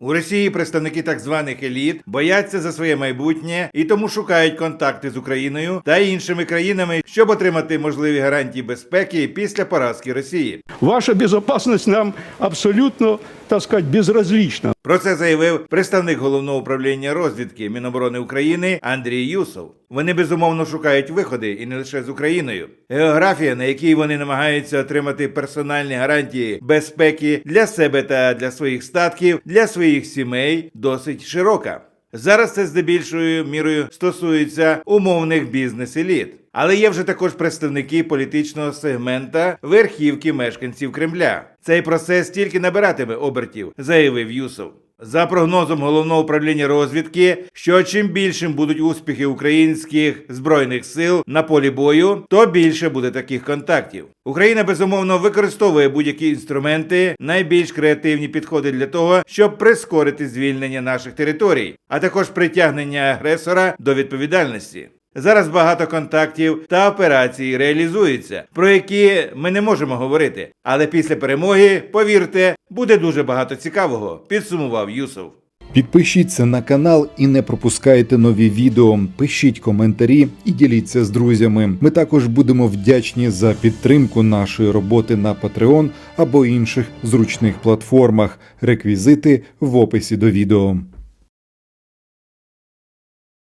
У Росії представники так званих еліт бояться за своє майбутнє і тому шукають контакти з Україною та іншими країнами, щоб отримати можливі гарантії безпеки після поразки Росії. Ваша безпечність нам абсолютно, так сказать, безразлична. Про це заявив представник головного управління розвідки Міноборони України Андрій Юсов. Вони безумовно шукають виходи і не лише з Україною. Географія, на якій вони намагаються отримати персональні гарантії безпеки для себе та для своїх статків, для своїх сімей, досить широка. Зараз це здебільшою мірою стосується умовних бізнес-еліт. Але є вже також представники політичного сегмента верхівки мешканців Кремля. Цей процес тільки набиратиме обертів, заявив Юсов. За прогнозом головного управління розвідки, що чим більшим будуть успіхи українських збройних сил на полі бою, то більше буде таких контактів. Україна безумовно використовує будь-які інструменти, найбільш креативні підходи для того, щоб прискорити звільнення наших територій, а також притягнення агресора до відповідальності. Зараз багато контактів та операцій реалізуються, про які ми не можемо говорити. Але після перемоги, повірте, буде дуже багато цікавого, підсумував Юсов. Підпишіться на канал і не пропускайте нові відео. Пишіть коментарі і діліться з друзями. Ми також будемо вдячні за підтримку нашої роботи на Patreon або інших зручних платформах. Реквізити в описі до відео.